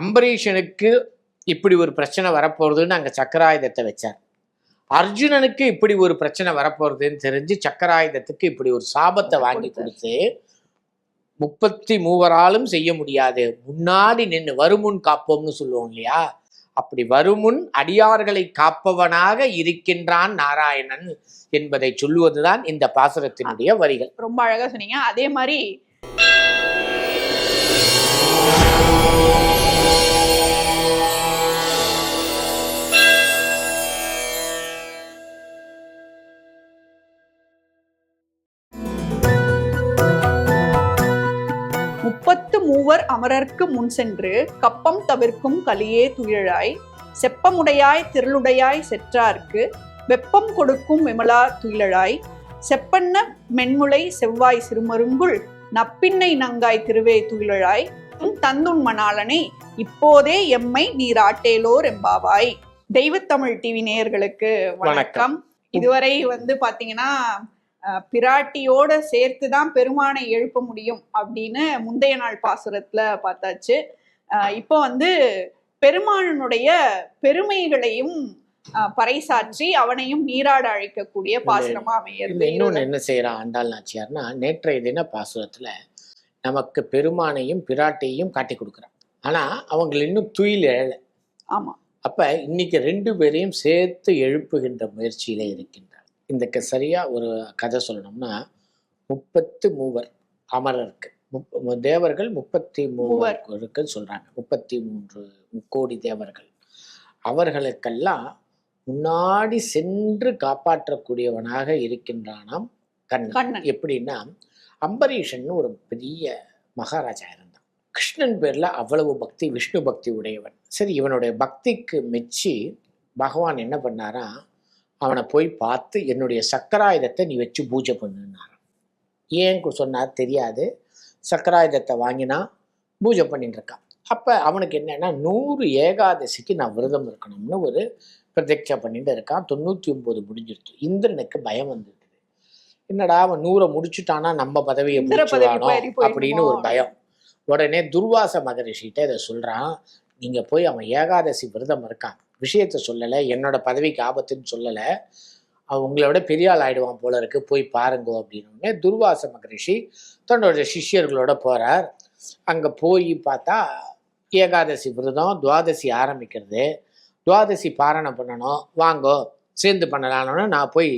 அம்பரீஷனுக்கு இப்படி ஒரு பிரச்சனை வரப்போறதுன்னு அங்க சக்கராயுதத்தை வச்சார். அர்ஜுனனுக்கு இப்படி ஒரு பிரச்சனை வரப்போறதுன்னு தெரிஞ்சு சக்கராயுதத்துக்கு இப்படி ஒரு சாபத்தை வாங்கி கொடுத்து முப்பத்தி மூவராலும் செய்ய முடியாது. முன்னாடி நின்று வருமுன் காப்போம்னு சொல்லுவோம் இல்லையா? அப்படி வருமுன் அடியார்களை காப்பவனாக இருக்கின்றான் நாராயணன் என்பதை சொல்லுவதுதான் இந்த பாசுரத்தினுடைய வரிகள். ரொம்ப அழகா சொன்னீங்க. அதே மாதிரி மூவர் அமரர்க்கு முன் சென்று கப்பம் தவிர்க்கும் கலியே துயிழாய் செப்பமுடையாய் திரளுடையாய் செற்றார்க்கு வெப்பம் கொடுக்கும் விமலா துயிலழாய் செப்பன்ன மென்முளை செவ்வாய் சிறுமருங்குள் நப்பின்னை நங்காய் திருவே துயிலழாய் உன் தந்துன் மணாளனை இப்போதே எம்மை நீராட்டேலோர் எம்பாவாய் தெய்வத்தமிழ் டிவி நேயர்களுக்கு வணக்கம். இதுவரை வந்து பாத்தீங்கன்னா பிராட்டியோட சேர்த்து தான் பெருமானை எழுப்ப முடியும் அப்படின்னு முந்தைய நாள் பாசுரத்துல பார்த்தாச்சு. இப்போ வந்து பெருமானுடைய பெருமைகளையும் பறைசாற்றி அவனையும் நீராட அழைக்கக்கூடிய பாசுரமா அமையிறது. இன்னொன்னு என்ன செய்யறான் ஆண்டாள் நாச்சியார்னா நேற்றைய தின பாசுரத்துல நமக்கு பெருமானையும் பிராட்டையும் காட்டி கொடுக்குறான் ஆனா அவங்க இன்னும் துயில் எழல. ஆமா. அப்ப இன்னைக்கு ரெண்டு பேரையும் சேர்த்து எழுப்புகின்ற முயற்சியில இருக்கின்றார் இந்த க- சரியா ஒரு கதை சொல்லணும்னா முப்பத்து மூவர் அமரருக்கு முப்ப- தேவர்கள் முப்பத்தி மூவர் இருக்குன்னு சொல்றாங்க. முப்பத்தி மூன்று முக்கோடி தேவர்கள். அவர்களுக்கெல்லாம் முன்னாடி சென்று காப்பாற்றக்கூடியவனாக இருக்கின்றானாம் கண்ணன். கண்ணன். எப்படின்னா அம்பரீஷன் ஒரு பெரிய மகாராஜா இருந்தான். கிருஷ்ணன் பேர்ல அவ்வளவு பக்தி விஷ்ணு பக்தி உடையவன். சரி இவனுடைய பக்திக்கு மெச்சி பகவான் என்ன பண்ணாரா அவனை போய் பார்த்து என்னுடைய சக்கராயுதத்தை நீ வச்சு பூஜை பண்ணுனாராம். ஏன் சொன்னார் தெரியாது. சக்கராயுதத்தை வாங்கினா பூஜை பண்ணிட்டு இருக்கான் அப்போ அவனுக்கு என்னன்னா நூறு ஏகாதசிக்கு நான் விரதம் இருக்கணும்னு ஒரு பிரதிக்ஷை பண்ணிட்டு இருக்கான். தொண்ணூற்றி ஒன்பது முடிஞ்சிருச்சு. இந்திரனுக்கு பயம் வந்துடுது என்னடா அவன் நூறை முடிச்சுட்டானா நம்ம பதவியை போயிடுமோ? அப்படின்னு ஒரு பயம். உடனே துர்வாச மகரிஷிகிட்ட இதை சொல்றான். நீங்கள் போய் அவன் ஏகாதசி விரதம் இருக்கான். விஷயத்த சொல்லலை என்னோட பதவிக்கு ஆபத்துன்னு சொல்லலை அவன் உங்களை விட பெரிய ஆள் ஆயிடுவான் போல இருக்கு போய் பாருங்க அப்படின்னு துர்வாச மகரிஷி தன்னோட சிஷ்யர்களோட போகிறார் அங்கே போய் பார்த்தா ஏகாதசி விரதம் துவாதசி ஆரம்பிக்கிறது. துவாதசி பாரணம் பண்ணணும் வாங்கோ சேர்ந்து பண்ணலான்னு நான் போய்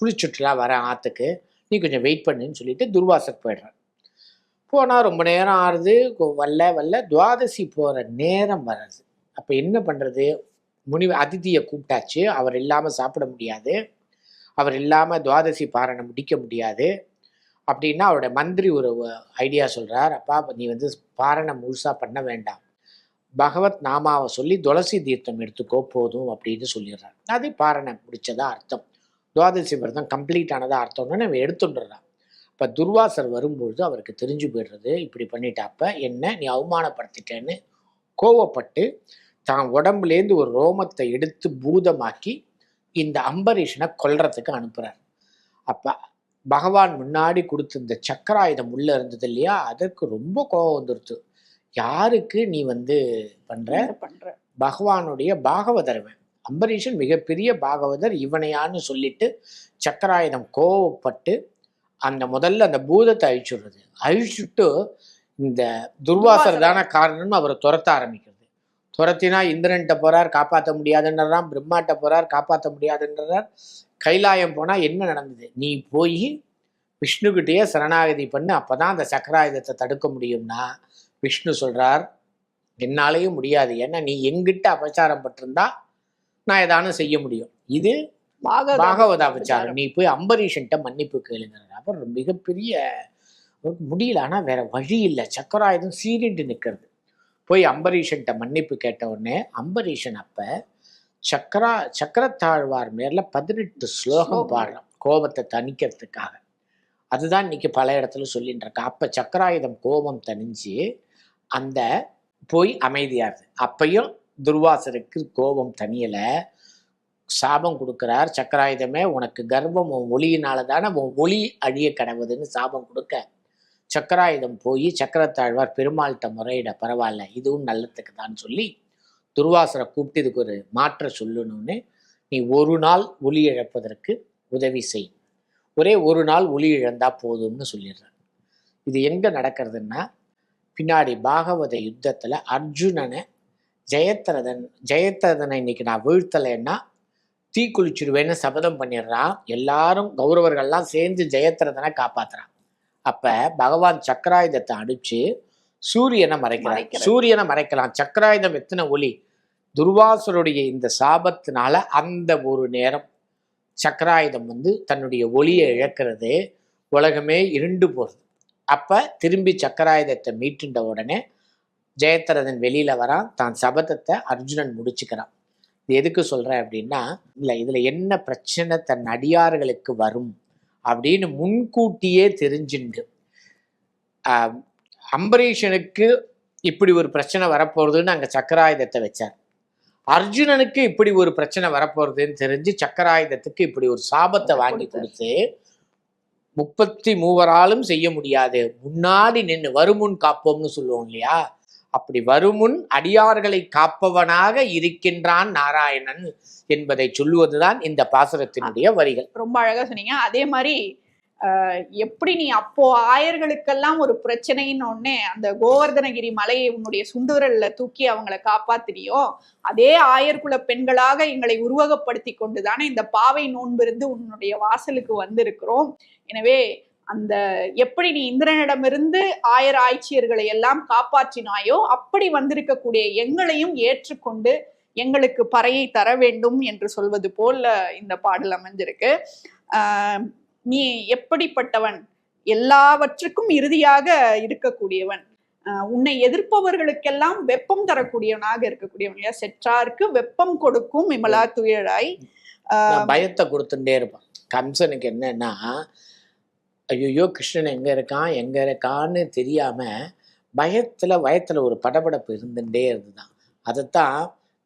குளிச்சுட்டுலாம் வரேன் ஆற்றுக்கு நீ கொஞ்சம் வெயிட் பண்ணுன்னு சொல்லிட்டு துர்வாசர் போயிடுறேன் போனால் ரொம்ப நேரம் ஆறுது வல்ல வரல வரல துவாதசி போகிற நேரம் வர்றது. அப்போ என்ன பண்ணுறது முனி அதிதியை கூப்பிட்டாச்சு. அவர் இல்லாமல் சாப்பிட முடியாது. அவர் இல்லாமல் துவாதசி பாரணை முடிக்க முடியாது. அப்படின்னா அவருடைய மந்திரி ஒரு ஐடியா சொல்கிறார் அப்பா நீ வந்து பாரணை முழுசாக பண்ண வேண்டாம். பகவத் நாமாவை சொல்லி துளசி தீர்த்தம் எடுத்துக்கோ போதும் அப்படின்னு சொல்லிடுறார். அது பாரணை முடிச்சதா அர்த்தம். துவாதசி விரதம் கம்ப்ளீட் ஆனதா அர்த்தம்னு நம்ம எடுத்துட்டுறான் இப்போ துர்வாசர் வரும்பொழுது அவருக்கு தெரிஞ்சு போயிடுறது இப்படி பண்ணிட்டாப்ப என்ன? நீ அவமானப்படுத்திட்டேன்னு கோவப்பட்டு தான் உடம்புலேருந்து ஒரு ரோமத்தை எடுத்து பூதமாக்கி இந்த அம்பரீஷனை கொல்றதுக்கு அனுப்புறார். அப்ப பகவான் முன்னாடி கொடுத்த இந்த சக்கராயுதம் உள்ள இருந்தது இல்லையா? அதற்கு ரொம்ப கோபம் வந்துருச்சு. யாருக்கு நீ வந்து பண்ற? பண்ற? பகவானுடைய பாகவதர்வன் அம்பரீஷன் மிகப்பெரிய பாகவதர் இவனையான்னு சொல்லிட்டு சக்கராயுதம் கோவப்பட்டு அந்த முதல்ல அந்த பூதத்தை அழிச்சுடுறது. அழிச்சுட்டு இந்த துர்வாசர். தானே காரணம்னு அவரை துரத்த ஆரம்பிக்கிறது. துரத்தினா இந்திரன்ட்ட போறார் காப்பாற்ற முடியாதுன்றறான் பிரம்மாட்ட போறார் காப்பாற்ற முடியாதுன்றார் கைலாயம் போனா என்ன நடந்தது? நீ போய் விஷ்ணுகிட்டயே சரணாகதி பண்ணு அப்பதான் அந்த சக்கராயுதத்தை தடுக்க முடியும்னா விஷ்ணு சொல்றார் என்னாலேயும் முடியாது. ஏன்னா நீ எங்கிட்ட அபச்சாரம் பட்டிருந்தா நான் ஏதானும் செய்ய முடியும். இது பாகவத அபச்சாரம் நீ போய் அம்பரீஷன்ட்ட மன்னிப்பு கேளுங்கிறார் அப்புறம் மிகப்பெரிய முடியல. ஆனா வேற வழி இல்லை. சக்கராயுதம் சீரிட்டு நிக்கிறது போய் அம்பரீஷன்ட்ட மன்னிப்பு கேட்ட உடனே அம்பரீஷன் அப்ப சக்கரா சக்கரத்தாழ்வார் மேல பதினெட்டு ஸ்லோகம். பாடுறான் கோபத்தை தணிக்கிறதுக்காக. அதுதான் இன்னைக்கு பல இடத்துல சொல்லிட்டு இருக்கா. அப்ப சக்கராயுதம் கோபம் தணிஞ்சு அந்த போய் அமைதியாருது அப்பையும் துர்வாசருக்கு கோபம் தனியல சாபம் கொடுக்கிறார். சக்கராயுதமே உனக்கு கர்ப்பம் உன் ஒளியினால தானே உன் ஒளி அழிய கடவுதுன்னு சாபம் கொடுக்க. சக்கராயுதம் போய் சக்கரத்தாழ்வார் பெருமாள்கிட்ட முறையிட பரவாயில்ல இதுவும் நல்லதுக்கு தான் சொல்லி துர்வாசரை கூப்பிட்டு இதுக்கு ஒரு மாற்ற சொல்லணும்னு நீ ஒரு நாள் ஒளி இழப்பதற்கு உதவி செய். ஒரே ஒரு நாள் ஒளி இழந்தா போதும்னு சொல்லிடுறார். இது எங்கே நடக்கிறதுன்னா பின்னாடி பாகவத யுத்தத்தில் அர்ஜுனனை ஜெயத்ரதன் ஜெயத்ரதனை இன்னைக்கு நான் வீழ்த்தலைன்னா தீ குளிச்சிடுவேன்னு சபதம் பண்ணிடுறான் எல்லாரும் கௌரவர்கள்லாம் சேர்ந்து ஜெயத்ரதனை காப்பாத்துறான் அப்ப பகவான் சக்கராயுதத்தை அடிச்சு சூரியனை மறைக்கிறான். சூரியனை மறைக்கலாம். சக்கராயுதம் எத்தனை ஒளி? துர்வாசருடைய இந்த சாபத்தினால அந்த ஒரு நேரம் சக்கராயுதம் வந்து தன்னுடைய ஒளியை இழக்கிறது உலகமே இருண்டு போகுது. அப்ப திரும்பி சக்கராயுதத்தை மீட்டுண்ட உடனே ஜெயத்ரதன் வெளியில வரான். தான் சபதத்தை அர்ஜுனன் முடிச்சுக்கிறான். எதுக்கு சொல்றேன் அப்படின்னா இல்ல இதுல என்ன பிரச்சனை தன் அடியார்களுக்கு வரும்? அப்படின்னு முன்கூட்டியே தெரிஞ்சுண்டு. அம்பரீஷனுக்கு இப்படி ஒரு பிரச்சனை வரப்போறதுன்னு அங்க சக்கராயுதத்தை வச்சார். அர்ஜுனனுக்கு இப்படி ஒரு பிரச்சனை வரப்போறதுன்னு தெரிஞ்சு சக்கராயுதத்துக்கு இப்படி ஒரு சாபத்தை வாங்கி கொடுத்து முப்பத்தி மூவராலும் செய்ய முடியாது. முன்னாடி நின்று வருமுன் காப்போம்னு சொல்லுவோம் இல்லையா? அப்படி வருமுன் அடியார்களை காப்பவனாக இருக்கின்றான் நாராயணன் என்பதை சொல்லுவதுதான் இந்த பாசுரத்தினுடைய வரிகள். ரொம்ப அழகா சொன்னீங்க. அதே மாதிரி எப்படி நீ அப்போ ஆயர்களுக்கெல்லாம் ஒரு பிரச்சனைன்னு உடனே அந்த கோவர்தனகிரி மலையை உன்னுடைய சுண்டுவிரல்ல தூக்கி அவங்கள காப்பாத்தினியோ அதே ஆயர்குல பெண்களாக எங்களை உருவகப்படுத்தி கொண்டுதானே இந்த பாவை நோன்பிருந்து உன்னுடைய வாசலுக்கு வந்திருக்கிறோம். எனவே அந்த எப்படி நீ இந்திரனிடமிருந்து ஆயர் ஆய்ச்சியர்களை எல்லாம் காப்பாற்றினாயோ அப்படி வந்திருக்கக்கூடிய எங்களையும் ஏற்றுக்கொண்டு எங்களுக்கு பறையை தர வேண்டும் என்று சொல்வது போல் இந்த பாடல் அமைஞ்சிருக்கு ஆஹ் நீ எப்படிப்பட்டவன்? எல்லாவற்றுக்கும் இறுதியாக இருக்கக்கூடியவன். உன்னை எதிர்ப்பவர்களுக்கெல்லாம் வெப்பம் தரக்கூடியவனாக இருக்கக்கூடியவன். செற்றாருக்கு வெப்பம் கொடுக்கும் விமலா துயராய். பயத்தை கொடுத்துட்டே இருப்பான். கம்சனுக்கு என்னன்னா ஐயோ கிருஷ்ணன் எங்க இருக்கான் எங்க இருக்கான்னு தெரியாம பயத்துல வயத்துல ஒரு படபடப்பு இருந்துட்டே இருந்துதான். அதைத்தான்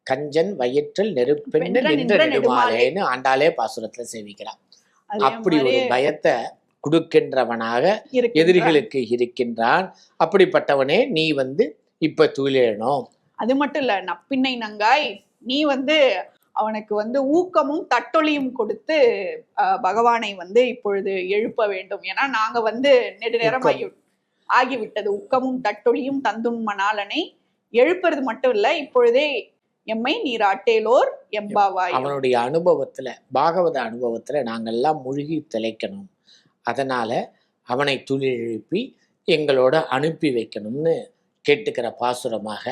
கஞ்சன் வயிற்றில் வென்ற நின்ற நெடுமாலேன்னு ஆண்டாளே பாசுரத்துல சேவிக்கிறான். அப்படி ஒரு பயத்தை கொடுக்கின்றவனாக. எதிரிகளுக்கு இருக்கின்றான். அப்படிப்பட்டவனே நீ வந்து இப்ப துயிலணும் அது மட்டும் இல்ல நப்பின்னை நங்காய் நீ வந்து அவனுக்கு வந்து ஊக்கமும் தட்டொலியும் கொடுத்து பகவானை வந்து இப்பொழுது எழுப்ப வேண்டும். ஏன்னா நாங்க வந்து. ஆகி ஆகிவிட்டது. உக்கமும் தட்டொலியும் தந்துன் மணாலனை எழுப்புறது மட்டும் இல்ல இப்பொழுதே எம்மை நீராட்டேலோர் எம்பாவாய். அவனுடைய அனுபவத்துல பாகவத அனுபவத்துல நாங்கெல்லாம் மூழ்கி திளைக்கணும். அதனால அவனை துளிர் எழுப்பி எங்களோட அனுப்பி வைக்கணும்னு கேட்டுக்கிற பாசுரமாக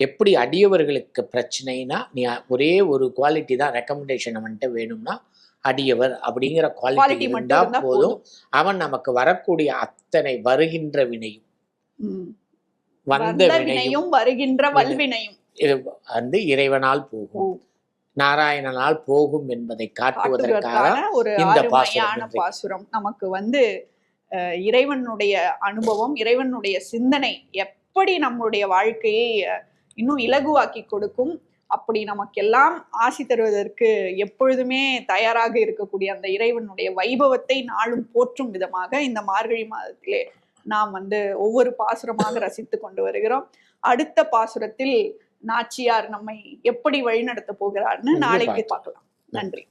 எப்படி அடியவர்களுக்கு பிரச்சனைனா நீ ஒரே ஒரு குவாலிட்டி தான் ரெக்கமெண்டேஷன் அவன்கிட்ட வேணும்னா அடியவர் அப்படிங்கிற குவாலிட்டி குவாலிட்டி இருந்தா மட்டும் இருந்தா போதும். அவன் நமக்கு வரக்கூடிய அத்தனை வருகின்ற வினையும். வந்த வினையும். வருகின்ற வல்வினையும். இது வந்து இறைவனால் போகும். நாராயணனால் போகும் என்பதை காட்டுவதற்காக ஒரு இந்த பாசுரம் நமக்கு வந்து இறைவனுடைய அனுபவம் இறைவனுடைய சிந்தனை எப்படி நம்முடைய வாழ்க்கையை இன்னும் இலகுவாக்கி கொடுக்கும். அப்படி நமக்கெல்லாம் ஆசி தருவதற்கு எப்பொழுதுமே தயாராக இருக்கக்கூடிய அந்த இறைவனுடைய வைபவத்தை நாளும் போற்றும் விதமாக இந்த மார்கழி மாதத்திலே நாம் வந்து ஒவ்வொரு பாசுரமாக ரசித்து கொண்டு வருகிறோம். அடுத்த பாசுரத்தில் நாச்சியார் நம்மை எப்படி வழிநடத்த போகிறார்னு நாளைக்கு. பார்க்கலாம். நன்றி.